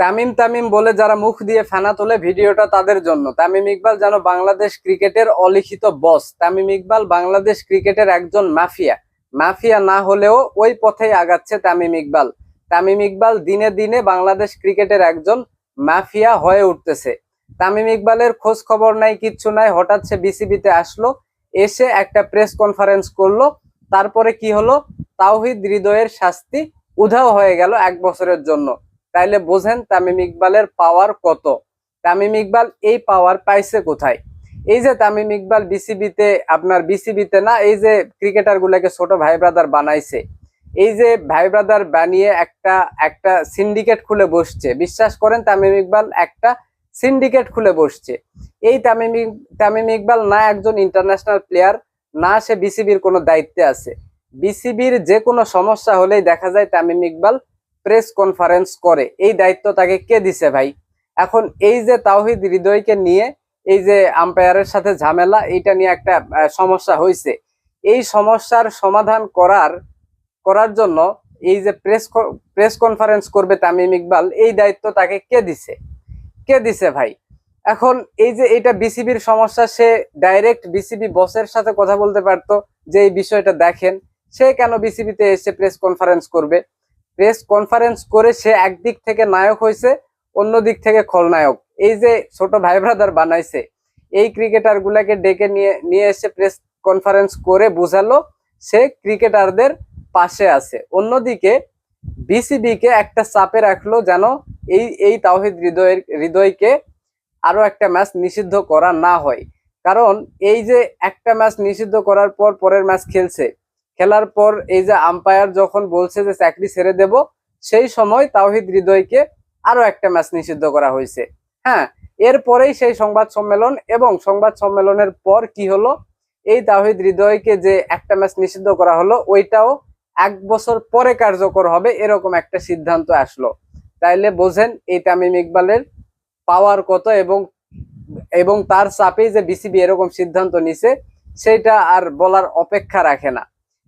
তামিম তামিম বলে যারা মুখ দিয়ে ফেনা তোলে ভিডিওটা তাদের জন্য। তামিম ইকবাল যেন বাংলাদেশ ক্রিকেটের অলিখিত বস। তামিম ইকবাল বাংলাদেশ ক্রিকেটের একজন মাফিয়া। মাফিয়া না হলেও ওই পথেই আগাচ্ছে তামিম ইকবাল। তামিম ইকবাল দিনে দিনে বাংলাদেশ ক্রিকেটের একজন মাফিয়া হয়ে উঠতেছে। তামিম ইকবালের খোঁজ খবর নাই, কিচ্ছু নাই। হঠাৎ সে বিসিবিতে আসলো, এসে একটা প্রেস কনফারেন্স করল। তারপরে কি হলো? তাওহিদ হৃদয়ের শাস্তি উধাও হয়ে গেল এক বছরের জন্য। তাইলে বোঝেন তামিম ইকবালের পাওয়ার কত? তামিম ইকবাল এই পাওয়ার পাইছে কোথায়? এই যে তামিম ইকবাল বিসিবিতে, আপনার বিসিবিতে না, এই যে ক্রিকেটার গুলাকে ছোট ভাই ব্রাদার বানাইছে। এই যে ভাই ব্রাদার বানিয়ে একটা একটা সিন্ডিকেট খুলে বসছে। বিশ্বাস করেন তামিম ইকবাল একটা সিন্ডিকেট খুলে বসছে। এই তামিম তামিম ইকবাল না একজন ইন্টারন্যাশনাল প্লেয়ার না সে বিসিবির কোনো দায়িত্বে আছে। বিসিবির যে কোনো সমস্যা হলেই দেখা যায় তামিম ইকবাল প্রেস কনফারেন্স করে। এই দায়িত্ব তাকে কে দিছে ভাই? এখন এই যে তাওহিদ হৃদয়কে নিয়ে, এই যে আম্পায়ারের সাথে ঝামেলা, এইটা নিয়ে একটা সমস্যা হয়েছে এই সমস্যার সমাধান করার করার জন্য এই যে প্রেস প্রেস কনফারেন্স করবে তামিম ইকবাল, এই দায়িত্ব তাকে কে দিছে? কে দিছে ভাই? এখন এই যে এটা বিসিবির সমস্যা, সে ডাইরেক্ট বিসিবি বসের সাথে কথা বলতে পারতো যে এই বিষয়টা দেখেন। সে কেন বিসিবিতে এসে প্রেস কনফারেন্স করবে? প্রেস কনফারেন্স করে সে একদিক থেকে নায়ক হয়েছে অন্য দিক থেকে খলনায়ক। এই যে ছোট ভাই ব্রাদার বানাইছে, এই ক্রিকেটার গুলাকে ডেকে নিয়ে নিয়ে এসে প্রেস কনফারেন্স করে বোঝালো, সে ক্রিকেটারদের পাশে আছে। অন্যদিকে বিসিবি কে একটা চাপে রাখল যেন এই এই তাওহিদ হৃদয়ের, হৃদয়কে আরও একটা ম্যাচ নিষিদ্ধ করা না হয়। কারণ এই যে একটা ম্যাচ নিষিদ্ধ করার পর পরের ম্যাচ খেলছে খেলার পর এই যে আম্পায়ার যখন বলছে যে চাকরি ছেড়ে দেব, সেই সময় তাওহিদ হৃদয়কে আরও একটা ম্যাচ নিষিদ্ধ করা হয়েছে। হ্যাঁ এরপরেই সেই সংবাদ সম্মেলন এবং সংবাদ সম্মেলনের পর কি হলো? এই তাওহিদ হৃদয়কে যে একটা ম্যাচ নিষিদ্ধ করা হলো, ওইটাও এক বছর পরে কার্যকর হবে এরকম একটা সিদ্ধান্ত আসলো। তাইলে বোঝেন, এই তামিম ইকবালের পাওয়ার কত এবং এবং তার চাপেই যে বিসিবি এরকম সিদ্ধান্ত নিছে, সেটা আর বলার অপেক্ষা রাখে না।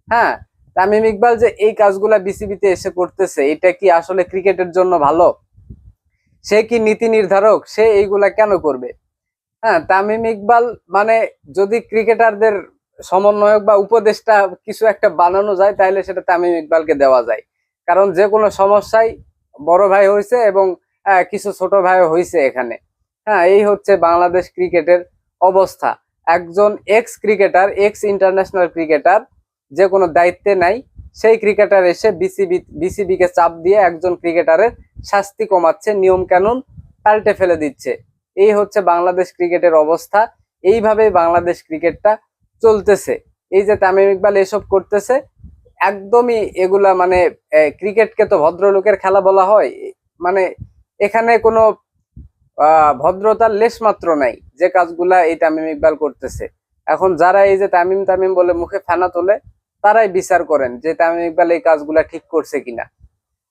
হ্যাঁ তামিম ইকবাল যে এই কাজগুলা বিসিবিতে এসে করতেছে এটা কি আসলে ক্রিকেটের জন্য ভালো? সে কি নীতি নির্ধারক? সে এইগুলা কেন করবে? হ্যাঁ তামিম ইকবাল মানে যদি ক্রিকেটারদের সমন্বয়ক বা উপদেষ্টা কিছু একটা বানানো যায় তাহলে সেটা তামিম ইকবালকে দেওয়া যায়। কারণ যে কোনো সমস্যায় বড় ভাই হয়েছে এবং আহ, কিছু ছোট ভাইও হয়েছে এখানে। হ্যাঁ এই হচ্ছে বাংলাদেশ ক্রিকেটের অবস্থা। একজন ex cricketer ex international cricketer যে কোনো দায়িত্বে নাই, সেই ক্রিকেটার এসে বিসিবি বিসিবিকে চাপ দিয়ে একজন ক্রিকেটারের শাস্তি কমাচ্ছে, নিয়ম কানুন পাল্টে ফেলে দিচ্ছে। এই হচ্ছে বাংলাদেশ ক্রিকেটের অবস্থা। এইভাবেই বাংলাদেশ ক্রিকেটটা চলতেছে। এই যে তামিম ইকবাল এসব করতেছে, একদমই এগুলা মানে ক্রিকেটকে তো ভদ্রলোকের খেলা বলা হয়। মানে এখানে কোনো ভদ্রতার লেশ মাত্র নাই যে কাজগুলা এই তামিম ইকবাল করতেছে। এখন যারা এই যে তামিম তামিম বলে মুখে ফেনা তোলে তারাই বিচার করেন যে তামিম ইকবাল এই কাজগুলা ঠিক করছে কিনা।